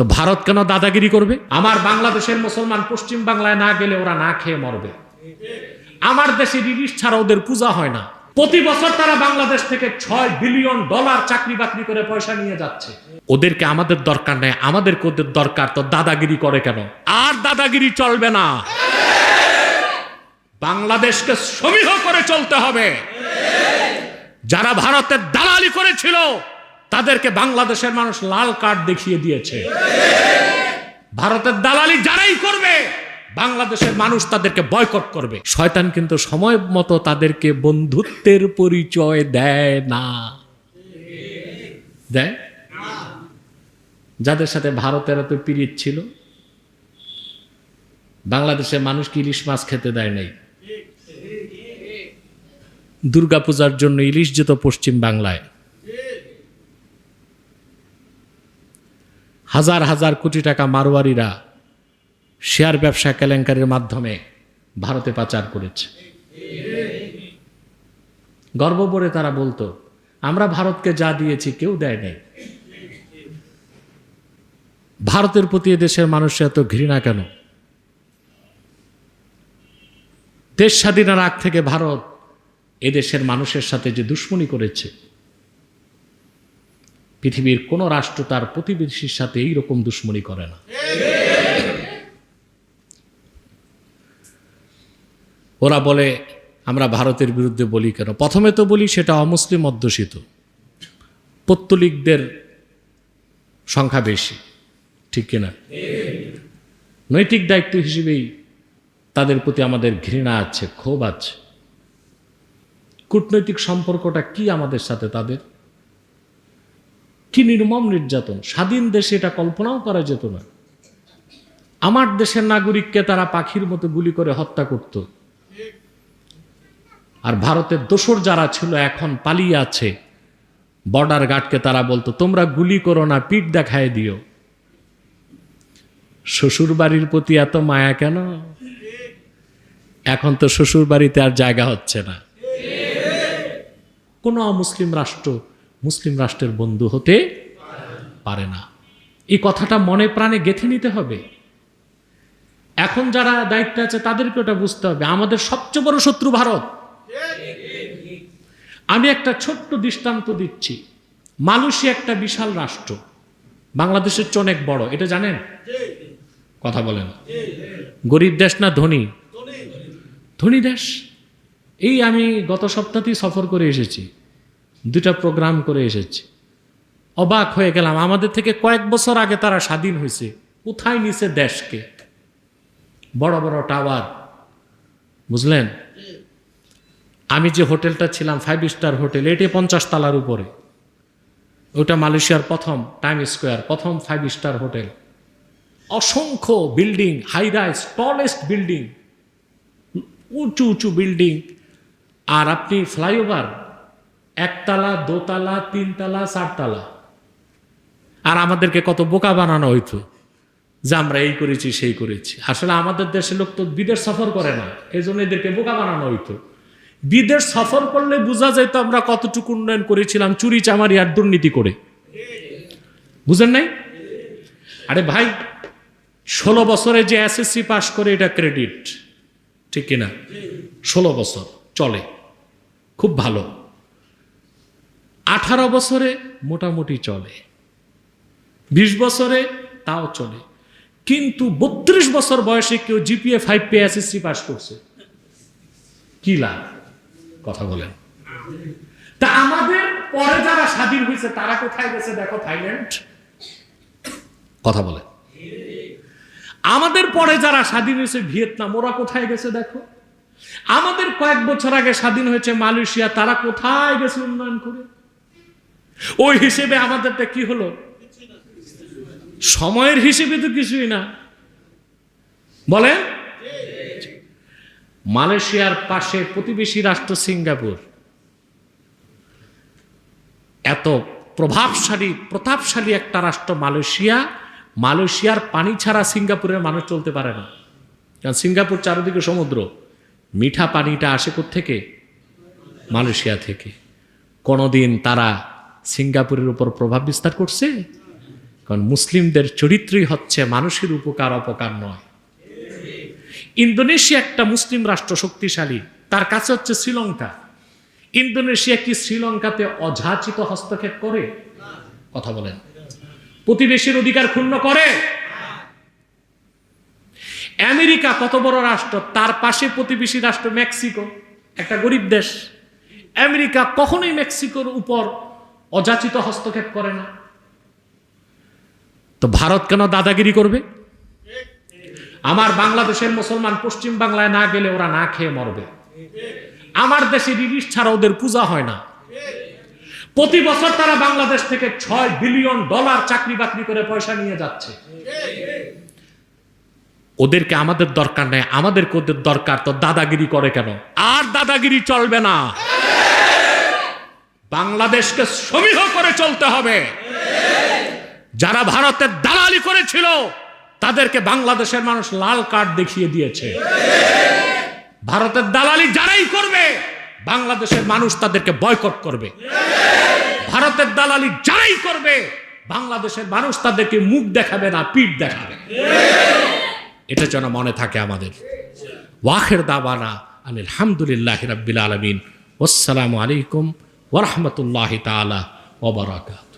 তো ভারত কেন দাদাগিরি করবে? আমার বাংলাদেশের মুসলমান পশ্চিম বাংলায় না গেলে ওরা না খেয়ে মরবে। আমার দেশে ইলিশ ছাড়া ওদের পূজা হয় না। প্রতি বছর তারা বাংলাদেশ থেকে ছয় বিলিয়ন ডলার চাকরি বাকরি করে পয়সা নিয়ে যাচ্ছে। ওদেরকে আমাদের দরকার নেই। আমাদেরকে ওদের দরকার। তো দাদাগিরি করে কেন? আর দাদাগিরি চলবে না। বাংলাদেশকে সমীহ করে চলতে হবে। যারা ভারতের দালালি করেছিল তাদেরকে বাংলাদেশের মানুষ লাল কার্ড দেখিয়ে দিয়েছে। ভারতের দালালি যারাই করবে, বাংলাদেশের মানুষ তাদেরকে বয়কট করবে। শয়তান কিন্তু সময় মতো তাদেরকে বন্ধুত্বের পরিচয় দেয় না। দেয়? যাদের সাথে ভারতের এত পিরিত ছিল, বাংলাদেশের মানুষকে ইলিশ মাছ খেতে দেয় নাই? দুর্গাপূজার জন্য ইলিশ যেত পশ্চিম বাংলায়। হাজার হাজার কোটি টাকা মারোয়ারিরা শেয়ার ব্যবসা কেলেঙ্কারির মাধ্যমে ভারতে পাচার করেছে। গর্ব করে তারা বলতো, আমরা ভারতকে যা দিয়েছি কেউ দেয় নাই। ভারতের প্রতি দেশের মানুষের এত ঘৃণা কেন? দেশ স্বাধীনের আগ থেকে ভারত এদেশের মানুষের সাথে যে দুশ্মনী করেছে পৃথিবীর কোনো রাষ্ট্র তার প্রতিবেশীর সাথে এইরকম দুশ্মনী করে না। ওরা বলে, আমরা ভারতের বিরুদ্ধে বলি কেন? প্রথমে তো বলি সেটা অমুসলিম অধ্যুষিত। পত্তলিকদের সংখ্যা বেশি, ঠিক কিনা? নৈতিক দায়িত্ব হিসেবেই তাদের প্রতি আমাদের ঘৃণা আছে, ক্ষোভ আছে। কূটনৈতিক সম্পর্কটা কি আমাদের সাথে তাদের? কি নির্মম নির্যাতন। স্বাধীন দেশে এটা কল্পনাও করা যেত না। আমার দেশের নাগরিককে তারা পাখির মতো গুলি করে হত্যা করত। আর ভারতের দোসর যারা ছিল, এখন পালিয়ে আছে বর্ডার গার্ডকে তারা বলতো, তোমরা গুলি করো না, পিঠ দেখায় দিও। শ্বশুর বাড়ির প্রতি এত মায়া কেন? এখন তো শ্বশুর বাড়িতে আর জায়গা হচ্ছে না। কোনো অমুসলিম রাষ্ট্র মুসলিম রাষ্ট্রের বন্ধু হতে পারে না। এই কথাটা মনে প্রাণে গেঁথে নিতে হবে। এখন যারা দায়িত্বে আছে, তাদেরকে ওটা বুঝতে হবে। আমাদের সবচেয়ে বড় শত্রু ভারত। আমি একটা ছোট্ট দৃষ্টান্ত দিচ্ছি। মালয়েশিয়া একটা বিশাল রাষ্ট্র। বাংলাদেশের চেয়ে অনেক বড়। এটা জানেন? কথা বলেন। গরিব দেশ না ধনী? ধনী দেশ। এই আমি গত সপ্তাহতেই সফর করে এসেছি। দুটা প্রোগ্রাম করে এসেছে। অবাক হয়ে গেলাম, আমাদের থেকে কয়েক বছর আগে তারা স্বাধীন হয়েছে। কোথায় নিছে দেশকে? বড় বড় টাওয়ার বুঝলেন? আমি যে হোটেলটা ছিলাম ফাইভ স্টার হোটেল, এটি পঞ্চাশ তালার উপরে। ওটা মালয়েশিয়ার প্রথম টাইম স্কোয়ার প্রথম ফাইভ স্টার হোটেল। অসংখ্য building high rise tallest building উঁচু উঁচু বিল্ডিং আর আপনি ফ্লাইওভার একতলা, দোতলা, তিনতলা, চারতলা। আর আমাদেরকে কত বোকা বানানো হইতো যে আমরা এই করেছি, সেই করেছি। আসলে আমাদের দেশের লোক তো বিদেশ সফর করে না এই জন্য এদেরকে বোকা বানানো হইতো। বিদেশ সফর করলে বোঝা যেত আমরা কতটুকু উন্নয়ন করেছিলাম চুরি, চামারি আর দুর্নীতি করে। বুঝেন নাই? আরে ভাই, ষোলো বছরে যে এসএসসি পাশ করে এটা ক্রেডিট ঠিক কিনা? ষোলো বছর, চলে। খুব ভালো। আঠারো বছরে মোটামুটি চলে। বিশ বছরে তাও চলে। কিন্তু বত্রিশ বছর বয়সে কেউ জিপিএ, ফাইভ পে, এসএসসি পাস করছে। কি লাভ? কথা বলেন। তা আমাদের পরে যারা স্বাধীন হয়েছে, তারা কোথায় গেছে দেখো, থাইল্যান্ড? কথা বলে আমাদের পরে যারা স্বাধীন হয়েছে, ভিয়েতনাম, ওরা কোথায় গেছে দেখো? আমাদের কয়েক বছর আগে স্বাধীন হয়েছে মালয়েশিয়া, তারা কোথায় গেছে উন্নয়ন করে? ওই হিসেবে আমাদেরটা কি হলো? সময়ের হিসেবে তো কিছুই না। বলেন? মালয়েশিয়ার পাশে প্রতিবেশী রাষ্ট্র সিঙ্গাপুর। এত প্রভাবশালী, প্রতাপশালী একটা রাষ্ট্র মালয়েশিয়া। মালয়েশিয়ার পানি ছাড়া সিঙ্গাপুরের মানুষ চলতে পারে না। কারণ সিঙ্গাপুর চারিদিকে সমুদ্র। মিঠা পানিটা আসে থেকে মালয়েশিয়া থেকে। কোনোদিন তারা সিঙ্গাপুরের উপর প্রভাব বিস্তার করছে? কারণ মুসলিমদের চরিত্রই হচ্ছে মানুষের উপকার, অপকার নয়। ইন্দোনেশিয়া একটা মুসলিম রাষ্ট্র শক্তিশালী, তার কাছে হচ্ছে শ্রীলঙ্কা। ইন্দোনেশিয়া কি শ্রীলঙ্কাতে অযাচিত হস্তক্ষেপ করে? কথা বলেন। প্রতিবেশীর অধিকার ক্ষুণ্ণ করে? আমেরিকা কত বড় রাষ্ট্র, তার পাশে প্রতিবেশী রাষ্ট্র মেক্সিকো, একটা গরিব দেশ। আমেরিকা কখনোই মেক্সিকোর উপর অযাচিত হস্তক্ষেপ করে না। তো ভারত কেন দাদাগিরি করবে? আমার বাংলাদেশের মুসলমান পশ্চিম বাংলায় না গেলে ওরা না খেয়ে মরবে। আমার দেশে ইলিশ ছাড়া ওদের পূজা হয় না। প্রতি বছর তারা বাংলাদেশ থেকে ছয় বিলিয়ন ডলার চাকরি বাকরি করে পয়সা নিয়ে যাচ্ছে। ওদেরকে আমাদের দরকার নেই, আমাদেরকে ওদের দরকার, তো দাদাগিরি করে কেন? আর দাদাগিরি চলবে না। বাংলাদেশকে সমীহ করে চলতে হবে। যারা ভারতের দালালি করেছিল, তাদেরকে বাংলাদেশের মানুষ লাল কার্ড দেখিয়ে দিয়েছে। ভারতের দালালি যারাই করবে, বাংলাদেশের মানুষ তাদেরকে বয়কট করবে। ভারতের দালালি যারাই করবে, বাংলাদেশের মানুষ তাদেরকে মুখ দেখাবে না, পিঠ দেখাবে। এটা যেন মনে থাকে আমাদের। ওয়াখের দাবানা আলহামদুলিল্লাহ রাব্বিল আলমিন। আসসালামু আলাইকুম ওরহমতুল্লাহ তালা ওবরাকাত